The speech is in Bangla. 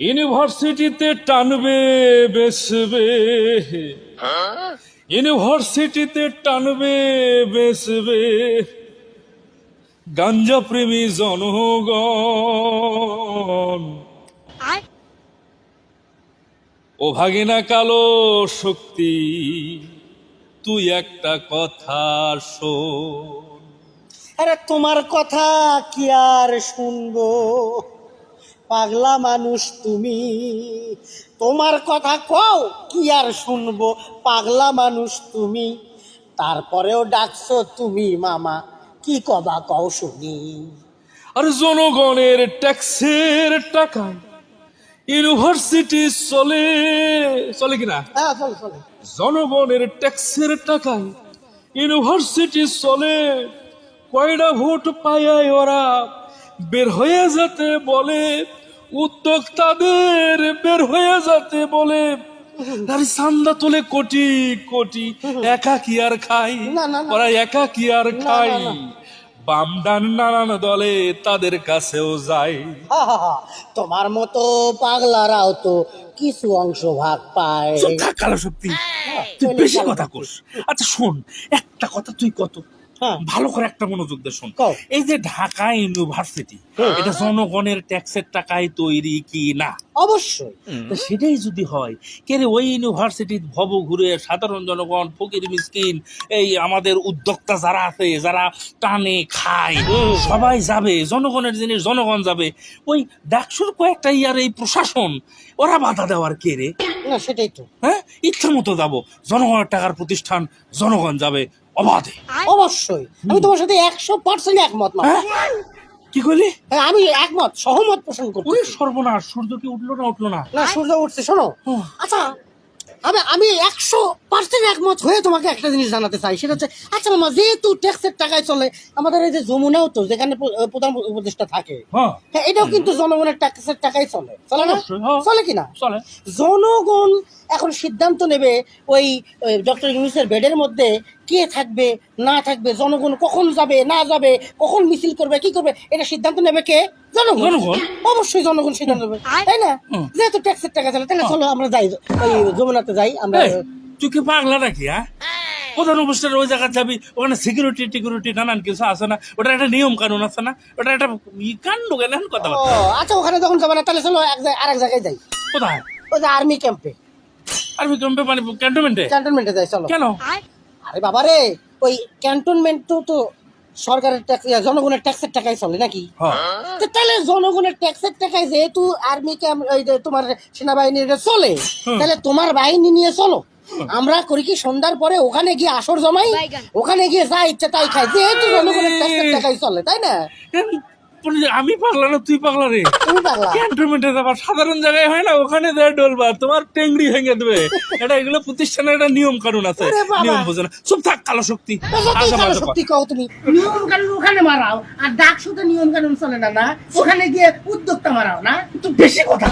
ইউনিভার্সিটিতে টানবে বেসবে ইউনিভার্সিটিতে টানবে বেসবে গাঞ্জা প্রেমী জনগণ ও ভাগিনা কালো শক্তি তুই একটা কথা শোন। আরে তোমার কথা কি আর শুনব? পাগলা মানুষ তুমি। তোমার কথা কও কি আর শুনব? পাগলা মানুষ তুমি। তারপরেও ডাকছো তুমি মামা কি কবা কও শুনি। আর জনগণের ট্যাক্সের টাকায় ইউনিভার্সিটি চলে চলে কিনা? হ্যাঁ চলো চলো। জনগণের ট্যাক্সের টাকায় ইউনিভার্সিটি চলে কয়টা ভোট পায় ওরা? বের হয়ে যেতে বলে উদ্যোক্তাদের বের হয়ে যেতে বলে আরে চান্দা তোলে কোটি কোটি একা কি আর খাই। ওরা একা কি আর খাই। বাম ডান নানান দলে তাদের কাছেও যায়। তোমার মতো পাগলারাও তো কিছু অংশ ভাগ পায় কালো শক্তি তুই বেশি কথা কোস আচ্ছা শোন একটা কথা তুই কত হ্যাঁ ভালো করে একটা মনোযোগ দিয়ে শোন। এই যে ঢাকা ইউনিভার্সিটি এটা জনগণের ট্যাক্সের টাকায় তৈরি কি না? অবশ্যই। সেটাই যদি হয় কে রে ওই ইউনিভার্সিটির ভব ঘুরে সাধারণ জনগণ ফকির মিসকিন এই আমাদের উদ্যোক্তা যারা আছে যারা টানে খায় সবাই যাবে জনগণের জিনিস জনগণ যাবে ওই ডাকসুর কয়েকটা ইয়ার এই প্রশাসন ওরা বাধা দেওয়ার কে রে? না সেটাই তো। হ্যাঁ? ইচ্ছা মতো যাব। জনগণের টাকার প্রতিষ্ঠান জনগণ যাবে অবাধে। অবশ্যই। আমি তোমার সাথে একশো পার্সেন্ট একমত মামা হ্যাঁ? কি করলি হ্যাঁ, আমি একমত সহমত পোষণ করছি ওই সর্বনাশ সূর্য কি উঠল না উঠল না। না সূর্য উঠছে শোনো। আচ্ছা আমি আমি একশো পার্সেন্ট একমত হয়ে তোমাকে একটা জিনিস জানাতে চাই। সেটা হচ্ছে আচ্ছা মামা যেহেতু ট্যাক্সের টাকায় চলে আমাদের এই যে যমুনাও তো যেখানে প্রধান উপদেষ্টা থাকে হ্যাঁ। হ্যাঁ এটাও কিন্তু জনগণের ট্যাক্সের টাকায় চলে। চলে না? হ্যাঁ। চলে কিনা চলে। জনগণ এখন সিদ্ধান্ত নেবে ওই ডক্টর ইউনুসের বেডের মধ্যে কে থাকবে না থাকবে জনগণ কখন যাবে না যাবে কখন মিছিল করবে কি করবে এটা সিদ্ধান্ত নেবে কে? জনগণ? জনগণ? অবশ্যই জনগণ সিদ্ধান্ত নেবে তাই না। যেহেতু ট্যাক্সের টাকা চলে তাহলে চলো আমরা যাই ওই যমুনাতে যাই আমরা তুই কি পাগলা নাকি হ্যাঁ? প্রধান অনুষ্ঠানের ওই জায়গায় যাবি ওখানে সিকিউরিটি টিকিউরিটি নানান কিছু আছে না? ওটা একটা নিয়ম কানুন আছে না? ওটা একটা কাণ্ড কেন? কথা আচ্ছা ওখানে যখন যাবে না তাহলে চলো এক জায়গায় আরেক জায়গায় যাই। কোথায়? ওই যে আর্মি ক্যাম্পে আর বিক্রমে মানে ক্যান্টনমেন্টে ক্যান্টনমেন্টে যাই চলো। কেন? আরে বাবা রে ওই ক্যান্টনমেন্ট তো তো সরকারের ট্যাক্স জনগণের ট্যাক্সের টাকায় চলে নাকি? হ্যাঁ। তাহলে জনগণের ট্যাক্সের টাকায় যেহেতু আর্মি ক্যাম্প ওই যে তোমার সেনাবাহিনী এটা চলে তাহলে তোমার বাহিনী নিয়ে চলো। আমরা করি কি সন্ধ্যার পরে ওখানে গিয়ে আসর জমাই ওখানে গিয়ে যা ইচ্ছে তাই খাই। যেহেতু জনগণের ট্যাক্সের টাকায় চলে তাই না? আমি পাগলা না তুই পাগলা রে? ক্যান্টনমেন্টে যাবার সাধারণ জায়গায় হয় না ওখানে যায় ডলবা তোমার টেংড়ি ভেঙে দেবে। এটা এগুলো প্রতিষ্ঠানের একটা নিয়ম কানুন আছে নিয়ম বোঝে না। চুপ থাক কালো শক্তি। শক্তি কও তুমি। নিয়ম কানুন ওখানে মারাও আর ডাক শুধু নিয়ম কানুন চলে না না? ওখানে গিয়ে উদ্যোক্তা মারাও না? তুই বেশি কথা